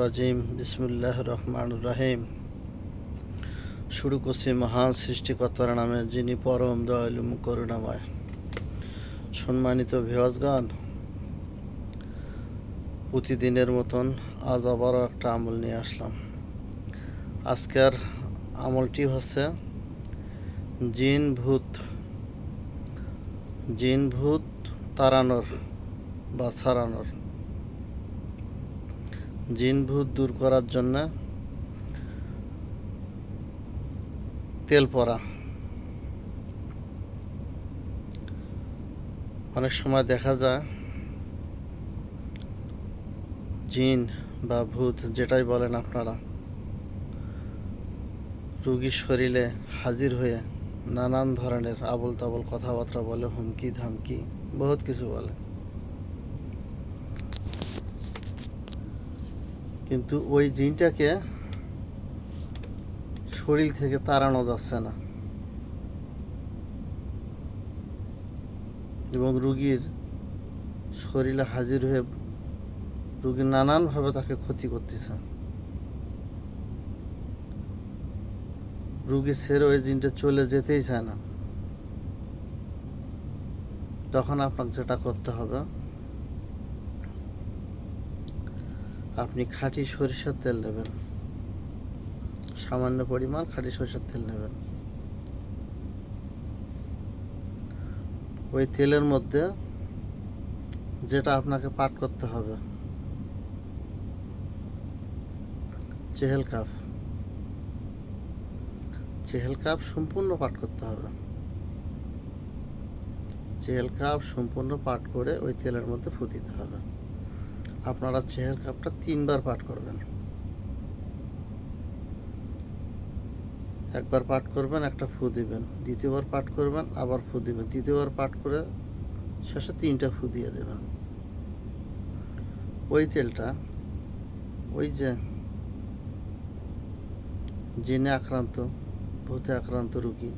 রাজিম বিসমুল্লাহ রহমান রাহিম। শুরু করছি মহান সৃষ্টিকর্তার নামে, যিনি পরম দয়ালু করুণাময় সম্মানিত ভিওয়াজগণ প্রতিদিনের মতন আজ আবারও একটা আমল নিয়ে আসলাম। আজকের আমলটি হচ্ছে জিন ভূত। জিন ভূত তাড়ানোর বা ছাড়ানোর। জিন ভূত দূর করার জন্য তেল পরা অনেক সময় দেখা যায়, জিন বা ভূত যেটাই বলেন আপনারা, রুগীর শরীরে হাজির হয়ে নানান ধরনের আবল তাবল কথাবার্তা বলে হুমকি ধামকি বহুত কিছু বলে। কিন্তু ওই জিনটাকে শরীর থেকে তাড়ানো যাচ্ছে না। এবং রুগীর শরীরে হাজির হয়ে রুগী নানানভাবে তাকে ক্ষতি করতেছে। রুগী ছেড়ে ওই জিনটা চলে যেতেই চায় না। তখন আপনাকে যেটা করতে হবে আপনি খাঁটি সরিষার তেল নেবেন সামান্য পরিমাণ খাঁটি সরিষার তেল নেবেন ওই তেলের মধ্যে যেটা আপনাকে পাঠ করতে হবে, চেহেল কাপ। চেহেল কাপ সম্পূর্ণ পাঠ করতে হবে। চেহেল কাপ সম্পূর্ণ পাঠ করে ওই তেলের মধ্যে ফু দিতে হবে। আপনারা চেহার কাপটা তিনবার পাঠ করবেন। একবার পাঠ করবেন, একটা ফু দিবেন। দ্বিতীয়বার পাঠ করবেন, আবার ফু দিবেন। তৃতীয়বার পাঠ করে শেষে তিনটা ফু দিয়ে দেবেন। ওই তেলটা, ওই যে জেনে আক্রান্ত, ভূতে আক্রান্ত রুগী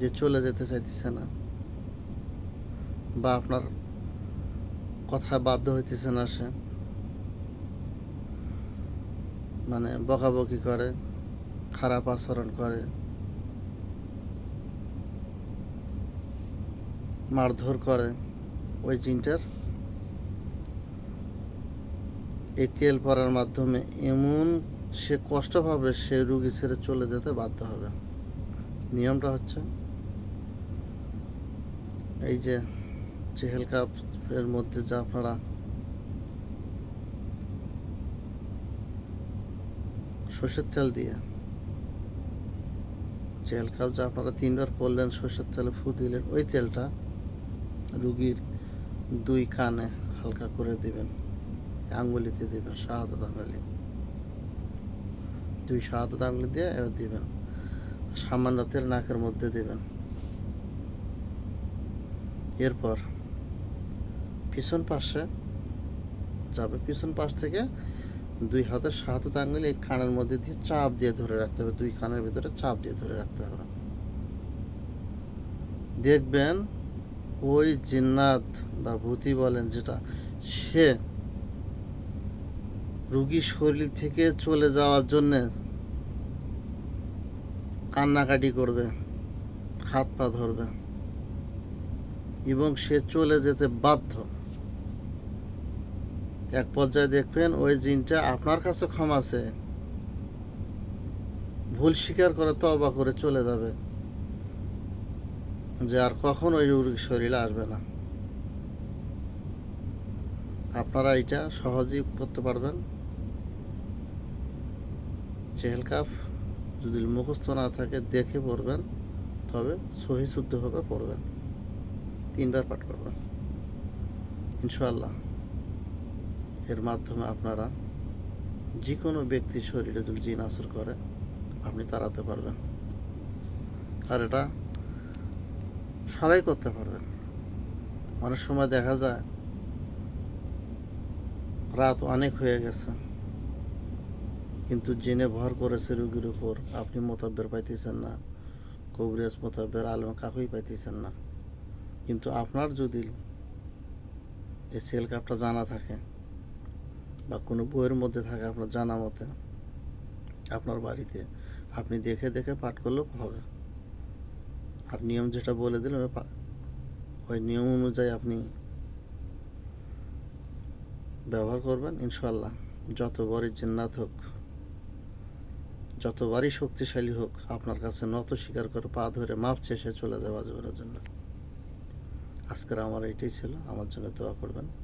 যে চলে যেতে চাইতেছে না বা আপনার কথায় বাধ্য হইতেছে না সে। মানে বকাবকি করে, খারাপ আচরণ করে। মারধর করে ওই জিনটার। এই তেল পরার মাধ্যমে এমন সে কষ্ট পাবে, সে রুগী ছেড়ে চলে যেতে বাধ্য হবে। নিয়মটা হচ্ছে, এই যে চেহেল কাপ এর মধ্যে আপনারা সর্ষের তেল দিয়ে। চেল কাপ যা আপনারা তিনবার করলেন সর্ষের তেলে ফু দিলেন। ওই তেলটা রুগীর দুই কানে হালকা করে দিবেন, আঙ্গুলিতে দিবেন, শাহাদত আঙ্গুলি। দুই শাহাদত আঙ্গুলি দিয়ে এবার দিবেন, সামান্য তেল নাকের মধ্যে দিবেন। এরপর পিছন পাশে যাবে, পিছন পাশ থেকে দুই হাতের সাহায্য আঙুল এই কানের মধ্যে দিয়ে চাপ দিয়ে ধরে রাখতে হবে, দুই কানের ভিতরে চাপ দিয়ে ধরে রাখতে হবে। দেখবেন ওই জিন্নাত বা ভূতি বলেন যেটা, সে রুগীর শরীর থেকে চলে যাওয়ার জন্যে কান্নাকাটি করবে, হাত পা ধরবে এবং সে চলে যেতে বাধ্য। এক পর্যায়ে দেখবেন ওই জিনটা আপনার কাছে ক্ষমা আছে। ভুল স্বীকার করে তবা করে চলে যাবে। যে আর কখন ওই রোগীর শরীরে আসবে না। আপনারা এটা সহজেই করতে পারবেন। চেহেল কাপ যদি মুখস্থ না থাকে দেখে পড়বেন, তবে সহি শুদ্ধভাবে পড়বেন। তিনবার পাঠ করবেন। ইনশাআল্লাহ। এর মাধ্যমে আপনারা যে কোনো ব্যক্তির শরীরে যদি জিন আসর করে, আপনি তাড়াতে পারবেন। আর এটা সবাই করতে পারবেন। অনেক সময় দেখা যায়, রাত অনেক হয়ে গেছে, কিন্তু জেনে ভর করেছে রুগীর উপর, আপনি মোতাব্বের পাইতেছেন না, কবিরাজ মোতাব্বের আলম কাকুই পাইতেছেন না। কিন্তু আপনার যদি এই সেল কাপটা জানা থাকে বা কোনো বইয়ের মধ্যে থাকে আপনার জানা মতে আপনার বাড়িতে, আপনি দেখে দেখে পাঠ করলেও হবে। আর নিয়ম যেটা বলে দিলাম ওই নিয়ম অনুযায়ী আপনি ব্যবহার করবেন ইনশাল্লাহ যতবারই জিন্নাত হোক যতবারই শক্তিশালী হোক, আপনার কাছে নত স্বীকার করে পা ধরে মাপ চেষে চলে যাওয়া যাবার জন্য। আজকের আমার এটাই ছিল। আমার জন্য দোয়া করবেন।